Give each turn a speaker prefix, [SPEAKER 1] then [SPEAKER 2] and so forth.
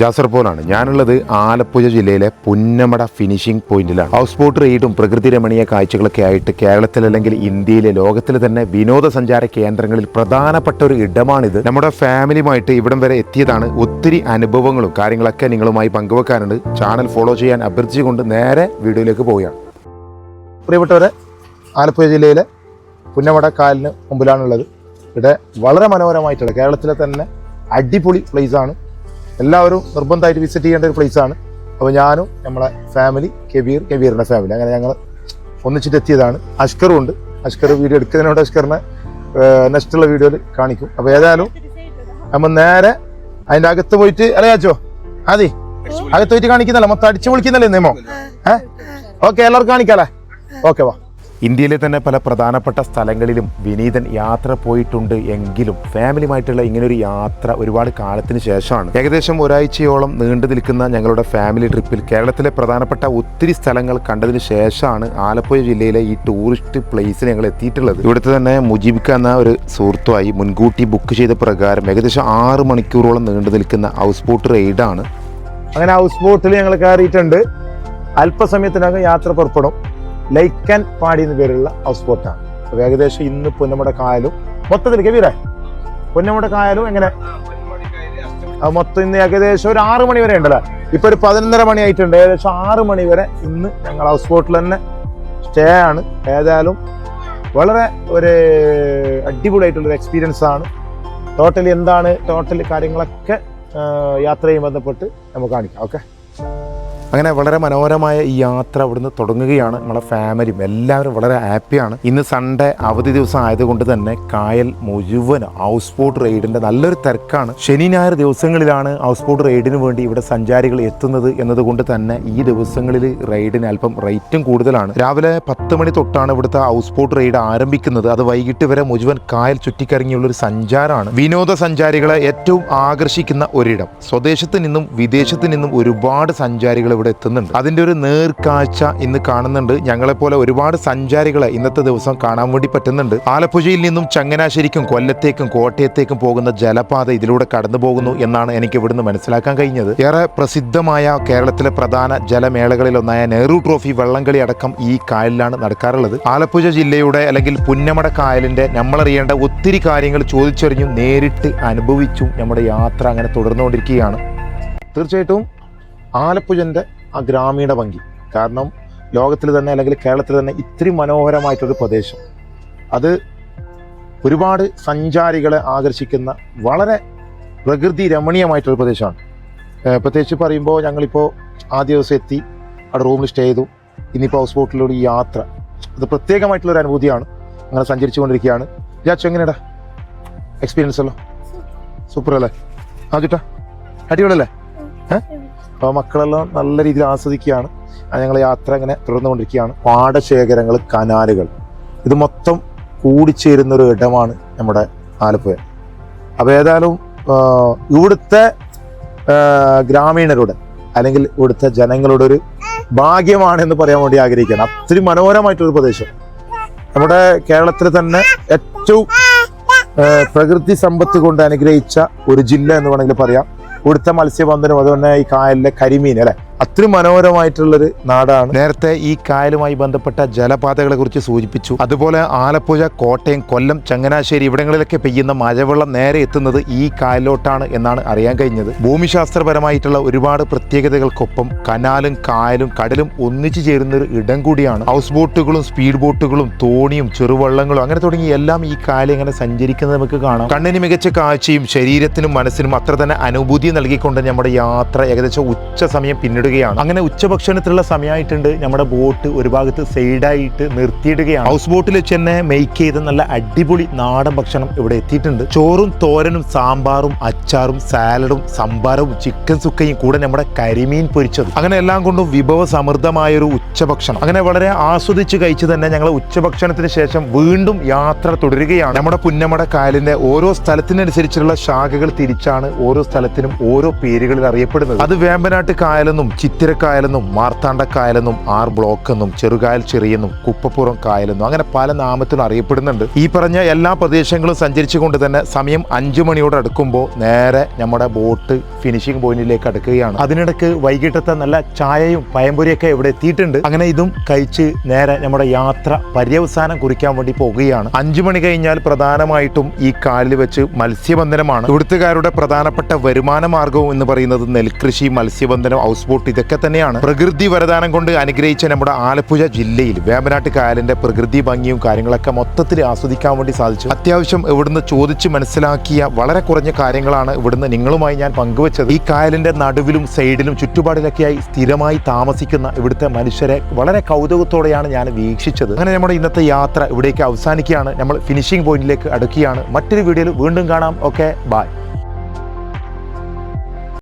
[SPEAKER 1] ജാസർ പോലാണ്. ഞാനുള്ളത് ആലപ്പുഴ ജില്ലയിലെ പുന്നമട ഫിനിഷിംഗ് പോയിന്റിലാണ് ഹൗസ് ബോട്ട് റെയ്ഡും പ്രകൃതി രമണീയ കാഴ്ചകളൊക്കെ ആയിട്ട് കേരളത്തിൽ അല്ലെങ്കിൽ ഇന്ത്യയിലെ ലോകത്തിലെ തന്നെ വിനോദസഞ്ചാര കേന്ദ്രങ്ങളിൽ പ്രധാനപ്പെട്ട ഒരു ഇടമാണിത്. നമ്മുടെ ഫാമിലിയുമായിട്ട് ഇവിടം വരെ എത്തിയതാണ് ഒത്തിരി അനുഭവങ്ങളും കാര്യങ്ങളൊക്കെ നിങ്ങളുമായി പങ്കുവെക്കാനുണ്ട്. ചാനൽ ഫോളോ ചെയ്യാൻ അഭ്യർത്ഥിച്ചുകൊണ്ട് നേരെ വീഡിയോയിലേക്ക് പോവുകയാണ്. പ്രിയപ്പെട്ടവരെ ആലപ്പുഴ ജില്ലയിലെ പുന്നമട കാലിന് മുമ്പിലാണുള്ളത്. ഇവിടെ വളരെ മനോഹരമായിട്ടുള്ള കേരളത്തിലെ തന്നെ അടിപൊളി പ്ലേസ് ആണ്. എല്ലാവരും നിർബന്ധമായിട്ട് വിസിറ്റ് ചെയ്യേണ്ട ഒരു ആണ്. അപ്പോൾ ഞാനും നമ്മളെ ഫാമിലി കെബീർ കെബീറിന്റെ ഫാമിലി അങ്ങനെ ഞങ്ങൾ ഒന്നിച്ചിട്ട് എത്തിയതാണ്. അഷ്കറും ഉണ്ട്. അഷ്കർ വീഡിയോ എടുക്കുന്നതിനോട് അഷ്കറിനെ നെക്സ്റ്റ് ഉള്ള വീഡിയോയിൽ കാണിക്കും. അപ്പോൾ ഏതായാലും നമ്മൾ നേരെ അതിന്റെ അകത്ത് പോയിട്ട് അറിയാച്ചോ അതെ അകത്ത് പോയിട്ട് കാണിക്കുന്നല്ലേ? മൊത്തം അടിച്ചു വിളിക്കുന്നല്ലേ നിയമോ? ഏഹ്? ഓക്കെ എല്ലാവർക്കും കാണിക്കാല്ലേ? ഓക്കെ വാ. ഇന്ത്യയിലെ തന്നെ പല പ്രധാനപ്പെട്ട സ്ഥലങ്ങളിലും വിനീതൻ യാത്ര പോയിട്ടുണ്ട് എങ്കിലും ഫാമിലിയുമായിട്ടുള്ള ഇങ്ങനൊരു യാത്ര ഒരുപാട് കാലത്തിന് ശേഷമാണ്. ഏകദേശം ഒരാഴ്ചയോളം നീണ്ടു നിൽക്കുന്ന ഞങ്ങളുടെ ഫാമിലി ട്രിപ്പിൽ കേരളത്തിലെ പ്രധാനപ്പെട്ട ഒത്തിരി സ്ഥലങ്ങൾ കണ്ടതിന് ശേഷമാണ് ആലപ്പുഴ ജില്ലയിലെ ഈ ടൂറിസ്റ്റ് പ്ലേസിൽ ഞങ്ങൾ എത്തിയിട്ടുള്ളത്. ഇവിടുത്തെ തന്നെ മുജീബിക്ക എന്ന ഒരു സുഹൃത്തുമായി മുൻകൂട്ടി ബുക്ക് ചെയ്ത പ്രകാരം ഏകദേശം ആറ് മണിക്കൂറോളം നീണ്ടു നിൽക്കുന്ന ഹൗസ് ബോട്ട് റൈഡാണ്. അങ്ങനെ ഹൗസ് ബോട്ടിൽ ഞങ്ങൾ കയറിയിട്ടുണ്ട്. അല്പസമയത്തിനകം യാത്ര പുറപ്പെടും. ലൈക്ക് ആൻഡ് പാടി എന്ന് പേരുള്ള ഹൗസ് ബോട്ടാണ് അപ്പോൾ ഏകദേശം ഇന്ന് പൊന്നമ്മടെ കായലും മൊത്തത്തിൽ കവിയറേ പൊന്നമ്മടെ കായലും എങ്ങനെ? മൊത്തം ഇന്ന് ഏകദേശം ഒരു ആറ് മണി വരെ ഉണ്ടല്ലേ? ഇപ്പൊ ഒരു പതിനൊന്നര മണി ആയിട്ടുണ്ട്. ഏകദേശം ആറ് മണി വരെ ഇന്ന് ഞങ്ങൾ ഹൗസ് ബോട്ടിൽ തന്നെ സ്റ്റേ ആണ്. ഏതായാലും വളരെ ഒരു അടിപൊളിയായിട്ടുള്ളൊരു എക്സ്പീരിയൻസ് ആണ്. ടോട്ടലി എന്താണ്? ടോട്ടലി കാര്യങ്ങളൊക്കെ യാത്രയും ബന്ധപ്പെട്ട് നമുക്ക് കാണിക്കാം. ഓക്കെ അങ്ങനെ വളരെ മനോഹരമായ ഈ യാത്ര അവിടുന്ന് തുടങ്ങുകയാണ്. നമ്മളെ ഫാമിലിയും എല്ലാവരും വളരെ ഹാപ്പിയാണ്. ഇന്ന് സൺഡേ അവധി ദിവസം ആയതുകൊണ്ട് തന്നെ കായൽ മുഴുവൻ ഹൗസ് ബോട്ട് റൈഡിന്റെ നല്ലൊരു തിരക്കാണ്. ശനി ഞായർ ദിവസങ്ങളിലാണ് ഹൗസ് ബോട്ട് റൈഡിന് വേണ്ടി ഇവിടെ സഞ്ചാരികൾ എത്തുന്നത് എന്നതുകൊണ്ട് തന്നെ ഈ ദിവസങ്ങളിൽ റൈഡിന് അല്പം റേറ്റും കൂടുതലാണ്. രാവിലെ പത്ത് മണി തൊട്ടാണ് ഇവിടുത്തെ ഹൗസ് ബോട്ട് റൈഡ് ആരംഭിക്കുന്നത്. അത് വൈകിട്ട് വരെ മുഴുവൻ കായൽ ചുറ്റിക്കറങ്ങിയുള്ള ഒരു സഞ്ചാരമാണ്. വിനോദസഞ്ചാരികളെ ഏറ്റവും ആകർഷിക്കുന്ന ഒരിടം. സ്വദേശത്ത് നിന്നും വിദേശത്ത് നിന്നും ഒരുപാട് സഞ്ചാരികൾ ഇവിടെ എത്തുന്നുണ്ട്. അതിന്റെ ഒരു നേർക്കാഴ്ച ഇന്ന് കാണുന്നുണ്ട്. ഞങ്ങളെപ്പോലെ ഒരുപാട് സഞ്ചാരികളെ ഇന്നത്തെ ദിവസം കാണാൻ വേണ്ടി പറ്റുന്നുണ്ട്. ആലപ്പുഴയിൽ നിന്നും ചങ്ങനാശ്ശേരിക്കും കൊല്ലത്തേക്കും കോട്ടയത്തേക്കും പോകുന്ന ജലപാത ഇതിലൂടെ കടന്നു പോകുന്നു എന്നാണ് എനിക്ക് ഇവിടുന്ന് മനസ്സിലാക്കാൻ കഴിഞ്ഞത്. ഏറെ പ്രസിദ്ധമായ കേരളത്തിലെ പ്രധാന ജലമേളകളിൽ ഒന്നായ നെഹ്റു ട്രോഫി വള്ളംകളി അടക്കം ഈ കായലിലാണ് നടക്കാറുള്ളത്. ആലപ്പുഴ ജില്ലയുടെ അല്ലെങ്കിൽ പുന്നമട കായലിന്റെ നമ്മളറിയേണ്ട ഒത്തിരി കാര്യങ്ങൾ ചോദിച്ചറിഞ്ഞു നേരിട്ട് അനുഭവിച്ചും. നമ്മുടെ യാത്ര അങ്ങനെ തുടർന്നുകൊണ്ടിരിക്കുകയാണ്. തീർച്ചയായിട്ടും ആലപ്പുഴന്റെ ആ ഗ്രാമീണ ഭംഗി. കാരണം ലോകത്തിൽ തന്നെ അല്ലെങ്കിൽ കേരളത്തിൽ തന്നെ ഇത്രയും മനോഹരമായിട്ടൊരു പ്രദേശം. അത് ഒരുപാട് സഞ്ചാരികളെ ആകർഷിക്കുന്ന വളരെ പ്രകൃതി രമണീയമായിട്ടൊരു പ്രദേശമാണ്. പ്രത്യേകിച്ച് പറയുമ്പോൾ ഞങ്ങളിപ്പോൾ ആദ്യ ദിവസം എത്തി അവിടെ റൂമിൽ സ്റ്റേ ചെയ്തു. ഇനിയിപ്പോൾ ഹൗസ് ബോട്ടിലൂടെ ഈ യാത്ര അത് പ്രത്യേകമായിട്ടുള്ള ഒരു അനുഭൂതിയാണ്. അങ്ങനെ സഞ്ചരിച്ചു കൊണ്ടിരിക്കുകയാണ് വിചാരിച്ചു എങ്ങനെയാടാ? എക്സ്പീരിയൻസ് അല്ലോ? സൂപ്പർ. അല്ലേ ആ ചുട്ടാ അടിപൊളിയല്ലേ? ഏഹ് അപ്പോൾ മക്കളെല്ലാം നല്ല രീതിയിൽ ആസ്വദിക്കുകയാണ്. ഞങ്ങൾ യാത്ര ഇങ്ങനെ തുടർന്നുകൊണ്ടിരിക്കുകയാണ്. പാടശേഖരങ്ങൾ കനാലുകൾ. ഇത് മൊത്തം കൂടിച്ചേരുന്ന ഒരു ഇടമാണ് നമ്മുടെ ആലപ്പുഴ. അപ്പോൾ ഏതായാലും ഇവിടുത്തെ ഗ്രാമീണരുടെ അല്ലെങ്കിൽ ഇവിടുത്തെ ജനങ്ങളുടെ ഒരു ഭാഗ്യമാണ് എന്ന് പറയാൻ വേണ്ടി ആഗ്രഹിക്കുകയാണ്. അത്രയും മനോഹരമായിട്ടൊരു പ്രദേശം. നമ്മുടെ കേരളത്തിൽ തന്നെ ഏറ്റവും പ്രകൃതി സമ്പത്ത് കൊണ്ട് അനുഗ്രഹിച്ച ഒരു ജില്ല എന്ന് വേണമെങ്കിൽ പറയാം. ഇവിടുത്തെ മത്സ്യബന്ധനം അതുപോലെ ഈ കായലിലെ കരിമീൻ അല്ലെ? അത്രയും മനോഹരമായിട്ടുള്ളൊരു നാടാണ്. നേരത്തെ ഈ കായലുമായി ബന്ധപ്പെട്ട ജലപാതകളെ കുറിച്ച് സൂചിപ്പിച്ചു. അതുപോലെ ആലപ്പുഴ കോട്ടയം കൊല്ലം ചങ്ങനാശ്ശേരി ഇവിടങ്ങളിലൊക്കെ പെയ്യുന്ന മഴവെള്ളം നേരെ എത്തുന്നത് ഈ കായലോട്ടാണ് എന്നാണ് അറിയാൻ കഴിഞ്ഞത്. ഭൂമിശാസ്ത്രപരമായിട്ടുള്ള ഒരുപാട് പ്രത്യേകതകൾക്കൊപ്പം കനാലും കായലും കടലും ഒന്നിച്ചു ചേരുന്ന ഒരു ഇടം കൂടിയാണ്. ഹൗസ് ബോട്ടുകളും സ്പീഡ് ബോട്ടുകളും തോണിയും ചെറുവള്ളങ്ങളും അങ്ങനെ തുടങ്ങി എല്ലാം ഈ കായൽ ഇങ്ങനെ സഞ്ചരിക്കുന്നത് നമുക്ക് കാണാം. കണ്ണിന് മികച്ച കാഴ്ചയും ശരീരത്തിനും മനസ്സിനും അത്ര തന്നെ അനുഭൂതി നൽകിക്കൊണ്ട് നമ്മുടെ യാത്ര ഏകദേശം ഉച്ച സമയം പിന്നിടുകയാണ് അങ്ങനെ ഉച്ചഭക്ഷണത്തിലുള്ള സമയമായിട്ടുണ്ട്. നമ്മുടെ ബോട്ട് ഒരു ഭാഗത്ത് സൈഡായിട്ട് നിർത്തിയിടുകയാണ്. ഹൗസ് ബോട്ടിൽ വെച്ച് തന്നെ മെയ്ക്ക് ചെയ്ത നല്ല അടിപൊളി നാടൻ ഭക്ഷണം ഇവിടെ എത്തിയിട്ടുണ്ട്. ചോറും തോരനും സാമ്പാറും അച്ചാറും സാലഡും സംഭാരവും ചിക്കൻ സുക്കയും കൂടെ നമ്മുടെ കരിമീൻ പൊരിച്ചത്. അങ്ങനെ എല്ലാം കൊണ്ടും വിഭവ സമൃദ്ധമായ ഒരു ഉച്ചഭക്ഷണം. അങ്ങനെ വളരെ ആസ്വദിച്ച് കഴിച്ച് തന്നെ ഞങ്ങൾ ഉച്ചഭക്ഷണത്തിന് ശേഷം വീണ്ടും യാത്ര തുടരുകയാണ്. നമ്മുടെ പുന്നമട കായലിന്റെ ഓരോ സ്ഥലത്തിനനുസരിച്ചുള്ള ശാഖകൾ തിരിച്ചാണ് ഓരോ സ്ഥലത്തിനും ഓരോ പേരുകളിൽ അറിയപ്പെടുന്നത്. അത് വേമ്പനാട്ട് കായലെന്നും ചിത്തിരക്കായലെന്നും മാർത്താണ്ഡക്കായലെന്നും ആർ ബ്ലോക്ക് എന്നും ചെറുകായൽ ചെറിയെന്നും കുപ്പപ്പുറം കായലെന്നും അങ്ങനെ പല നാമത്തിലും അറിയപ്പെടുന്നുണ്ട്. ഈ പറഞ്ഞ എല്ലാ പ്രദേശങ്ങളും സഞ്ചരിച്ചുകൊണ്ട് തന്നെ സമയം അഞ്ചു മണിയോട് അടുക്കുമ്പോൾ നേരെ നമ്മുടെ ബോട്ട് ഫിനിഷിംഗ് പോയിന്റിലേക്ക് അടുക്കുകയാണ്. അതിനിടക്ക് വൈകിട്ടത്തെ നല്ല ചായയും പയമ്പൊരിയൊക്കെ ഇവിടെ എത്തിയിട്ടുണ്ട്. അങ്ങനെ ഇതും കഴിച്ച് നേരെ നമ്മുടെ യാത്ര പര്യവസാനം കുറിക്കാൻ വേണ്ടി പോകുകയാണ്. അഞ്ചു മണി കഴിഞ്ഞാൽ പ്രധാനമായിട്ടും ഈ കാലിൽ വെച്ച് മത്സ്യബന്ധനമാണ്. ഇവിടുത്തുകാരുടെ പ്രധാനപ്പെട്ട വരുമാന മാർഗവും എന്ന് പറയുന്നത് നെൽകൃഷി മത്സ്യബന്ധനം ഹൗസ് ബോട്ട് ഇതൊക്കെ തന്നെയാണ്. പ്രകൃതി വരദാനം കൊണ്ട് അനുഗ്രഹിച്ച നമ്മുടെ ആലപ്പുഴ ജില്ലയിൽ വേമ്പനാട്ട് കായലിന്റെ പ്രകൃതി ഭംഗിയും കാര്യങ്ങളൊക്കെ മൊത്തത്തിൽ ആസ്വദിക്കാൻ വേണ്ടി സാധിച്ചു. അത്യാവശ്യം ഇവിടുന്ന് ചോദിച്ച് മനസ്സിലാക്കിയ വളരെ കുറഞ്ഞ കാര്യങ്ങളാണ് ഇവിടുന്ന് നിങ്ങളുമായി ഞാൻ പങ്കുവച്ചത്. ഈ കായലിന്റെ നടുവിലും സൈഡിലും ചുറ്റുപാടിലൊക്കെയായി സ്ഥിരമായി താമസിക്കുന്ന ഇവിടുത്തെ മനുഷ്യരെ വളരെ കൗതുകത്തോടെയാണ് ഞാൻ വീക്ഷിച്ചത്. അങ്ങനെ നമ്മുടെ ഇന്നത്തെ യാത്ര ഇവിടേക്ക് അവസാനിക്കുകയാണ്. നമ്മൾ ഫിനിഷിംഗ് പോയിന്റിലേക്ക് അടുക്കുകയാണ്. മറ്റൊരു വീഡിയോയിൽ വീണ്ടും കാണാം. Okay bye